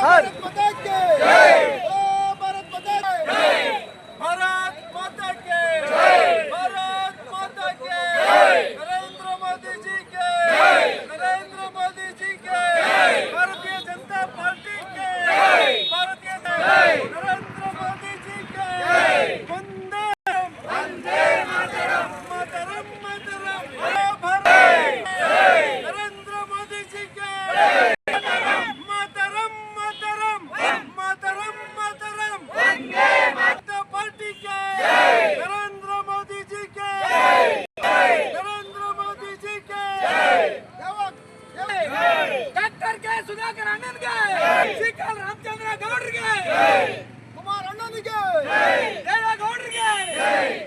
Sir Sudhakar ಅಣ್ಣನ್ಗೆ ಶ್ರೀಕಾಲ್ Ramachandra ಗೌಡ್ರಿಗೆ ಕುಮಾರ್ ಅಣ್ಣನಿಗೆ ದೇವೇಗೌಡರಿಗೆ ದೇವೇಗೌಡರಿಗೆ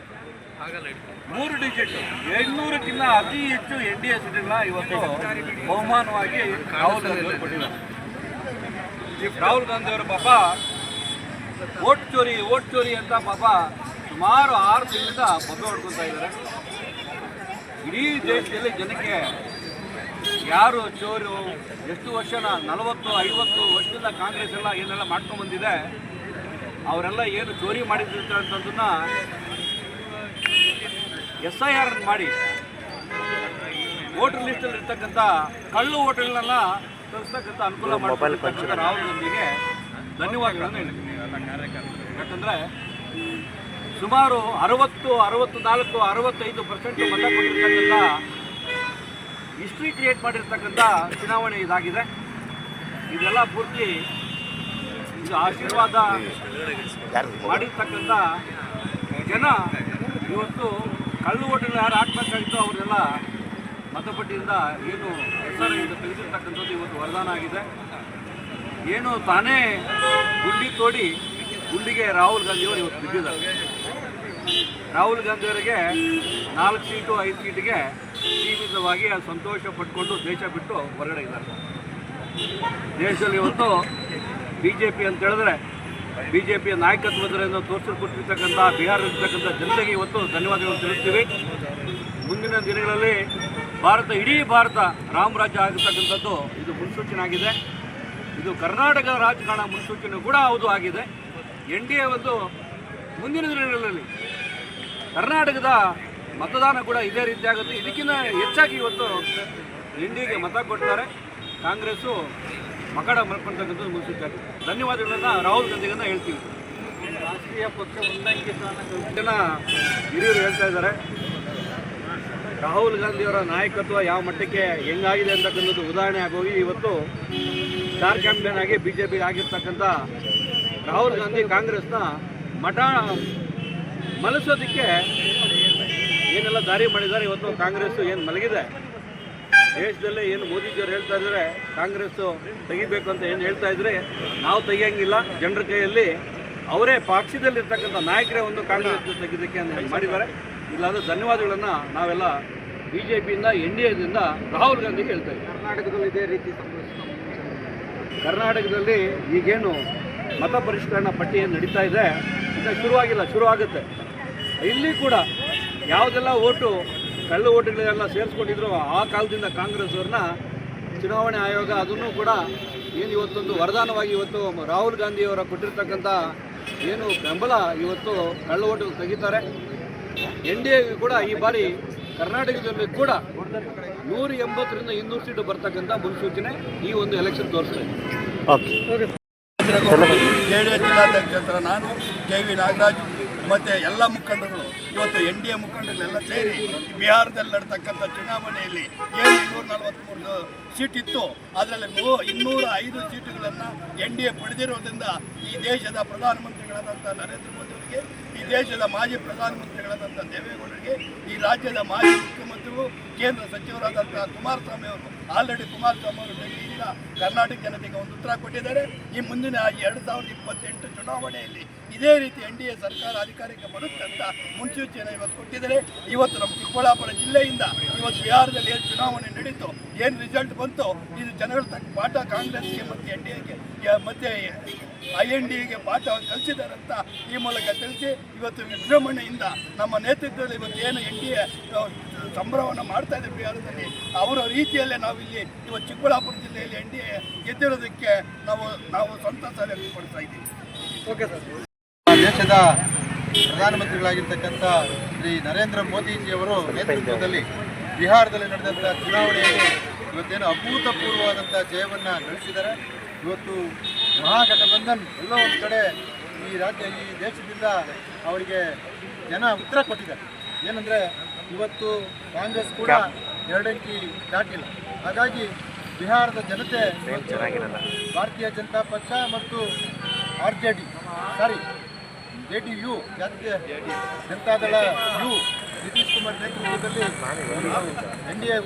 ಮೂರು ಡಿಜಿಟ್ ಎಂಟುನೂರಕ್ಕಿಂತ ಅತಿ ಹೆಚ್ಚು ಎನ್ ಡಿ ಎ ಸೀಟ್ಗಳನ್ನ ಇವತ್ತು ಬಹುಮಾನವಾಗಿ ರಾಹುಲ್ ಗಾಂಧಿ ಅವರು ಕೊಟ್ಟಿದ್ದಾರೆ. ರಾಹುಲ್ ಗಾಂಧಿ ಅವರು ಪಾಪ ಓಟ್ ಚೋರಿ ಓಟ್ ಚೋರಿ ಅಂತ ಪಾಪ ಸುಮಾರು ಆರು ತಿಂಗಳಿಂದ ಮದುವೆ ಹೊಡ್ಕೊತಾ ಇದ್ದಾರೆ. ಇಡೀ ದೇಶದಲ್ಲಿ ಜನಕ್ಕೆ ಯಾರು ಚೋರು ಎಷ್ಟು ವರ್ಷನ ನಲವತ್ತು ಐವತ್ತು ವರ್ಷದಿಂದ ಕಾಂಗ್ರೆಸ್ ಎಲ್ಲ ಏನೆಲ್ಲ ಮಾಡ್ಕೊಂಡು ಬಂದಿದೆ ಅವರೆಲ್ಲ ಏನು ಚೋರಿ ಮಾಡಿದ್ರು ಅಂತದನ್ನ ಎಸ್ ಐ ಆರ್ ಮಾಡಿ ವೋಟರ್ ಲಿಸ್ಟಲ್ಲಿ ಇರ್ತಕ್ಕಂಥ ಕಳ್ಳು ಓಟರ್ಗಳನ್ನೆಲ್ಲ ತರಿಸ್ತಕ್ಕಂಥ ಅನುಕೂಲ ಮಾಡಿರ್ತಕ್ಕಂಥ ರಾಹುಲ್ ಗಾಂಧಿಗೆ ಧನ್ಯವಾದಗಳನ್ನು ಹೇಳ್ತೀನಿ. ಯಾಕಂದರೆ ಸುಮಾರು ಅರವತ್ತು ಅರವತ್ತು ನಾಲ್ಕು ಅರವತ್ತೈದು ಪರ್ಸೆಂಟ್ ಮತ ಕೊಟ್ಟಿರ್ತಕ್ಕಂಥ ಹಿಸ್ಟ್ರಿ ಕ್ರಿಯೇಟ್ ಮಾಡಿರ್ತಕ್ಕಂಥ ಚುನಾವಣೆ ಇದಾಗಿದೆ. ಇದೆಲ್ಲ ಪೂರ್ತಿ ಇದು ಆಶೀರ್ವಾದ ಮಾಡಿರ್ತಕ್ಕಂಥ ಜನ ಇವತ್ತು ಕಳ್ಳು ಓಟಲ್ಲಿ ಯಾರು ಹಾಕ್ಬೇಕಾಗಿತ್ತು ಅವರೆಲ್ಲ ಮತಪಟ್ಟಿಯಿಂದ ಏನು ಹೆಸರು ಇದು ತಿಳಿಸಿರ್ತಕ್ಕಂಥದ್ದು ಇವತ್ತು ವರದಾನ ಆಗಿದೆ. ಏನು ತಾನೇ ಗುಂಡಿ ತೋಡಿ ಗುಂಡಿಗೆ ರಾಹುಲ್ ಗಾಂಧಿಯವರು ಇವತ್ತು ಬಿದ್ದಿದ್ದಾರೆ. ರಾಹುಲ್ ಗಾಂಧಿಯವರಿಗೆ ನಾಲ್ಕು ಸೀಟು, ಐದು ಸೀಟಿಗೆ ಸೀಮಿತವಾಗಿ ಸಂತೋಷ ಪಟ್ಕೊಂಡು ದೇಶ ಬಿಟ್ಟು ಹೊರಗಡೆ ಇದ್ದಾರೆ. ದೇಶದಲ್ಲಿ ಇವತ್ತು ಬಿ ಜೆ ಪಿ ಅಂತ ಹೇಳಿದ್ರೆ ಬಿ ಜೆ ಪಿಯ ನಾಯಕತ್ವದಿಂದ ತೋರಿಸಿಕೊಟ್ಟಿರ್ತಕ್ಕಂಥ ಬಿಹಾರದಲ್ಲಿರ್ತಕ್ಕಂಥ ಜನತೆಗೆ ಇವತ್ತು ಧನ್ಯವಾದಗಳನ್ನು ತಿಳಿಸ್ತೀವಿ. ಮುಂದಿನ ದಿನಗಳಲ್ಲಿ ಭಾರತ, ಇಡೀ ಭಾರತ ರಾಮರಾಜ್ಯ ಆಗಿರ್ತಕ್ಕಂಥದ್ದು ಇದು ಮುನ್ಸೂಚನೆ ಆಗಿದೆ. ಇದು ಕರ್ನಾಟಕ ರಾಜಕಾರಣ ಮುನ್ಸೂಚನೆ ಕೂಡ ಹೌದು ಆಗಿದೆ. ಎನ್ ಡಿ ಎ ಒಂದು ಮುಂದಿನ ದಿನಗಳಲ್ಲಿ ಕರ್ನಾಟಕದ ಮತದಾನ ಕೂಡ ಇದೇ ರೀತಿ ಆಗುತ್ತೆ. ಇದಕ್ಕಿಂತ ಹೆಚ್ಚಾಗಿ ಇವತ್ತು ಎನ್ ಡಿ ಮತ ಕೊಡ್ತಾರೆ. ಕಾಂಗ್ರೆಸ್ಸು ಮಕಡ ಮಲ್ಕೊಳ್ತಕ್ಕಂಥದ್ದು ಮುನ್ಸೂಚನೆ ಧನ್ಯವಾದಗಳನ್ನು ರಾಹುಲ್ ಗಾಂಧಿಗನ್ನ ಹೇಳ್ತೀವಿ. ರಾಷ್ಟ್ರೀಯ ಪಕ್ಷ ಜನ ಹಿರಿಯರು ಹೇಳ್ತಾ ಇದ್ದಾರೆ ರಾಹುಲ್ ಗಾಂಧಿಯವರ ನಾಯಕತ್ವ ಯಾವ ಮಟ್ಟಕ್ಕೆ ಹೆಂಗಾಗಿದೆ ಅಂತಕ್ಕಂಥದ್ದು ಉದಾಹರಣೆ ಆಗೋಗಿ ಇವತ್ತು ಸ್ಟಾರ್ ಕ್ಯಾಂಪೇನ್ ಆಗಿ ಬಿ ಜೆ ಪಿಗೆ ಆಗಿರ್ತಕ್ಕಂಥ ರಾಹುಲ್ ಗಾಂಧಿ ಕಾಂಗ್ರೆಸ್ನ ಮಠ ಮಲಸೋದಕ್ಕೆ ಏನೆಲ್ಲ ದಾರಿ ಮಾಡಿದ್ದಾರೆ ಇವತ್ತು ಕಾಂಗ್ರೆಸ್ ಏನು ಮಲಗಿದೆ? ದೇಶದಲ್ಲೇ ಏನು ಮೋದಿಜಿಯವರು ಹೇಳ್ತಾ ಇದ್ದಾರೆ ಕಾಂಗ್ರೆಸ್ ತೆಗಿಬೇಕು ಅಂತ ಏನು ಹೇಳ್ತಾ ಇದ್ರೆ ನಾವು ತೆಗಿಯಂಗಿಲ್ಲ. ಜನರ ಕೈಯಲ್ಲಿ ಅವರೇ ಪಕ್ಷದಲ್ಲಿರ್ತಕ್ಕಂಥ ನಾಯಕರೇ ಒಂದು ಕಾಂಗ್ರೆಸ್ ತೆಗಿದಕ್ಕೆ ಅಂತ ಮಾಡಿದ್ದಾರೆ. ಇಲ್ಲಾಂದ್ರೆ ಧನ್ಯವಾದಗಳನ್ನು ನಾವೆಲ್ಲ ಬಿ ಜೆ ಪಿಯಿಂದ ಎನ್ ಡಿ ಎದಿಂದ ರಾಹುಲ್ ಗಾಂಧಿ ಹೇಳ್ತಾ ಇದ್ದೀವಿ ಕರ್ನಾಟಕದಲ್ಲಿ ಇದೇ ರೀತಿ ಕರ್ನಾಟಕದಲ್ಲಿ ಈಗೇನು ಮತ ಪರಿಷ್ಕರಣ ಪಟ್ಟಿ ಏನು ನಡೀತಾ ಇದೆ. ಅಂತ ಶುರುವಾಗಿಲ್ಲ ಶುರು ಆಗುತ್ತೆ ಇಲ್ಲಿ ಕೂಡ ಯಾವುದೆಲ್ಲ ಓಟು ಕಳ್ಳು ಓಟುಗಳೆಲ್ಲ ಸೇರಿಸ್ಕೊಂಡಿದ್ರು ಆ ಕಾಲದಿಂದ ಕಾಂಗ್ರೆಸ್ ಅವ್ರನ್ನ ಚುನಾವಣೆ ಆಯೋಗ ಅದನ್ನು ಕೂಡ ಏನು ಇವತ್ತೊಂದು ವರದಾನವಾಗಿ ಇವತ್ತು ರಾಹುಲ್ ಗಾಂಧಿಯವರ ಕೊಟ್ಟಿರ್ತಕ್ಕಂಥ ಏನು ಬೆಂಬಲ ಇವತ್ತು ಕಳ್ಳ ಓಟು ತೆಗಿತಾರೆ. ಎನ್ ಡಿ ಎ ಕೂಡ ಈ ಬಾರಿ ಕರ್ನಾಟಕದಲ್ಲಿ ಕೂಡ ನೂರ ಎಂಬತ್ತರಿಂದ ಇನ್ನೂರು ಸೀಟು ಬರ್ತಕ್ಕಂಥ ಮುನ್ಸೂಚನೆ ಈ ಒಂದು ಎಲೆಕ್ಷನ್ ತೋರಿಸ್ತಾ ಇದೆ. ಓಕೆ. ಜೆ ಡಿ ಎಸ್ ಜಿಲ್ಲಾಧ್ಯಕ್ಷ ನಾನು ಕೆ ವಿ ನಾಗರಾಜ್ ಮತ್ತು ಎಲ್ಲ ಮುಖಂಡರು ಇವತ್ತು ಎನ್ ಡಿ ಎ ಮುಖಂಡರೆಲ್ಲ ಸೇರಿ ಬಿಹಾರದಲ್ಲಿ ನಡೆತಕ್ಕಂಥ ಚುನಾವಣೆಯಲ್ಲಿ ಏನು ಇನ್ನೂರ ನಲವತ್ತ್ಮೂರು ಸೀಟ್ ಇತ್ತು. ಅದರಲ್ಲಿ ನೂ ಇನ್ನೂರ ಐದು ಸೀಟುಗಳನ್ನು ಎನ್ ಡಿ ಎ ಪಡೆದಿರೋದ್ರಿಂದ ಈ ದೇಶದ ಪ್ರಧಾನಮಂತ್ರಿಗಳಾದಂಥ ನರೇಂದ್ರ ಮೋದಿ ಅವರಿಗೆ, ಈ ದೇಶದ ಮಾಜಿ ಪ್ರಧಾನಮಂತ್ರಿಗಳಾದಂಥ ದೇವೇಗೌಡರಿಗೆ, ಈ ರಾಜ್ಯದ ಮಾಜಿ ಮುಖ್ಯಮಂತ್ರಿಗಳು ಕೇಂದ್ರ ಸಚಿವರಾದಂಥ ಕುಮಾರಸ್ವಾಮಿ ಅವರು ಆಲ್ರೆಡಿ ಕುಮಾರಸ್ವಾಮಿ ಅವರು ಡೆಲ್ಲಿಯಿಂದ ಕರ್ನಾಟಕ ಜನತೆಗೆ ಒಂದು ಉತ್ತರ ಕೊಟ್ಟಿದ್ದಾರೆ. ಈ ಮುಂದಿನ ಎರಡು ಸಾವಿರದ ಇಪ್ಪತ್ತೆಂಟು ಚುನಾವಣೆಯಲ್ಲಿ ಇದೇ ರೀತಿ ಎನ್ ಡಿ ಎ ಸರ್ಕಾರ ಅಧಿಕಾರಕ್ಕೆ ಬರುತ್ತೆ ಅಂತ ಮುನ್ಸೂಚನೆ ಇವತ್ತು ಕೊಟ್ಟಿದ್ದಾರೆ. ಇವತ್ತು ನಮ್ಮ ಚಿಕ್ಕಬಳ್ಳಾಪುರ ಜಿಲ್ಲೆಯಿಂದ ಇವತ್ತು ಬಿಹಾರದಲ್ಲಿ ಏನು ಚುನಾವಣೆ ನಡೀತು, ಏನು ರಿಸಲ್ಟ್ ಬಂತು, ಇದು ಜನಗಳ ತಕ್ಕ ಪಾಠ ಕಾಂಗ್ರೆಸ್ಗೆ ಮತ್ತು ಎನ್ ಡಿ ಎಗೆ ಮತ್ತೆ ಐ ಎನ್ ಡಿಗೆ ಪಾಠ ಕಲಿಸಿದ್ದಾರೆ ಅಂತ ಈ ಮೂಲಕ ತಿಳಿಸಿ, ಇವತ್ತು ವಿಜೃಂಭಣೆಯಿಂದ ನಮ್ಮ ನೇತೃತ್ವದಲ್ಲಿ ಇವತ್ತು ಏನು ಎನ್ ಡಿ ಎ ಸಂಭ್ರಮವನ್ನು ಮಾಡ್ತಾ ಇದೆ ಬಿಹಾರದಲ್ಲಿ ಅವರ ರೀತಿಯಲ್ಲೇ ನಾವು ಇಲ್ಲಿ ಇವತ್ತು ಚಿಕ್ಕಬಳ್ಳಾಪುರ ಜಿಲ್ಲೆಯಲ್ಲಿ ಎನ್ ಡಿ ಎ ಗೆದ್ದಿರೋದಕ್ಕೆ ನಾವು ನಾವು ಸಂತಸ ವ್ಯಕ್ತಪಡಿಸ್ತಾ ಇದ್ದೀವಿ. ಓಕೆ ಸರ್ ದೇಶದ ಪ್ರಧಾನಮಂತ್ರಿಗಳಾಗಿರ್ತಕ್ಕಂಥ ಶ್ರೀ ನರೇಂದ್ರ ಮೋದಿಜಿಯವರು ನೇತೃತ್ವದಲ್ಲಿ ಬಿಹಾರದಲ್ಲಿ ನಡೆದಂಥ ಚುನಾವಣೆಯಲ್ಲಿ ಇವತ್ತೇನು ಅಭೂತಪೂರ್ವವಾದಂಥ ಜಯವನ್ನು ಗಳಿಸಿದ್ದಾರೆ. ಇವತ್ತು ಮಹಾಗಠಬಂಧನ್ ಎಲ್ಲೋ ಒಂದು ಕಡೆ ಈ ರಾಜ್ಯ, ಈ ದೇಶದಿಂದ ಅವರಿಗೆ ಜನ ಉತ್ತರ ಕೊಟ್ಟಿದ್ದಾರೆ. ಏನಂದರೆ ಇವತ್ತು ಕಾಂಗ್ರೆಸ್ ಕೂಡ ಎರಡಂಕಿ ದಾಟಿಲ್ಲ. ಹಾಗಾಗಿ ಬಿಹಾರದ ಜನತೆ ಭಾರತೀಯ ಜನತಾ ಪಕ್ಷ ಮತ್ತು R J D. Sorry J D U ಜಾತೀಯ ಜನತಾದಳ ಯು ನಿತೀಶ್ ಕುಮಾರ್ ನೇತೃತ್ವದಲ್ಲಿ ಎನ್ ಡಿ ಎ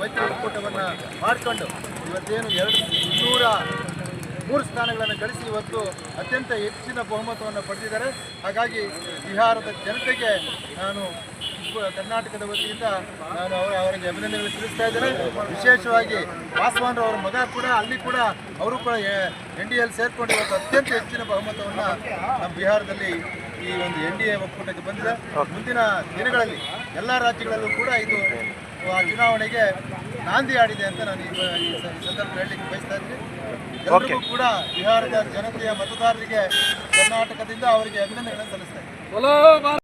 ಮೈತ್ರಿ ಒಕ್ಕೂಟವನ್ನು ಮಾಡಿಕೊಂಡು ಇವತ್ತೇನು ಎರಡು ಇನ್ನೂರ ಮೂರು ಸ್ಥಾನಗಳನ್ನು ಗಳಿಸಿ ಇವತ್ತು ಅತ್ಯಂತ ಹೆಚ್ಚಿನ ಬಹುಮತವನ್ನು ಪಡೆದಿದ್ದಾರೆ. ಹಾಗಾಗಿ ಬಿಹಾರದ ಜನತೆಗೆ ನಾನು ಕರ್ನಾಟಕದ ವತಿಯಿಂದ ನಾನು ಅವರ ಅವರಿಗೆ ಅಭಿನಂದನೆಗಳು ತಿಳಿಸ್ತಾ ಇದ್ದೇನೆ. ವಿಶೇಷವಾಗಿ ಪಾಸ್ವಾನ್ ಅವರ ಮಗ ಕೂಡ ಅಲ್ಲಿ ಕೂಡ ಅವರು ಕೂಡ ಎನ್ ಡಿ ಎಲ್ಲಿ ಸೇರ್ಕೊಂಡು ಇವತ್ತು ಅತ್ಯಂತ ಹೆಚ್ಚಿನ ಬಹುಮತವನ್ನು ನಮ್ಮ ಬಿಹಾರದಲ್ಲಿ ಈ ಒಂದು ಎನ್ ಡಿ ಎ ಒಕ್ಕೂಟಕ್ಕೆ ಬಂದಿದೆ. ಮುಂದಿನ ದಿನಗಳಲ್ಲಿ ಎಲ್ಲ ರಾಜ್ಯಗಳಲ್ಲೂ ಕೂಡ ಇದು ಆ ಚುನಾವಣೆಗೆ ನಾಂದಿ ಆಡಿದೆ ಅಂತ ನಾನು ಈ ಸಂದರ್ಭ ಸಂದರ್ಭದಲ್ಲಿ ಹೇಳಲಿಕ್ಕೆ ಬಯಸ್ತಾ ಇದ್ದೀನಿ. ಎಲ್ಲರಿಗೂ ಕೂಡ ಬಿಹಾರದ ಜನತೆಯ ಮತದಾರರಿಗೆ ಕರ್ನಾಟಕದಿಂದ ಅವರಿಗೆ ಅಭಿನಂದನೆಗಳನ್ನು ಸಲ್ಲಿಸ್ತಾ ಇದ್ದೀನಿ.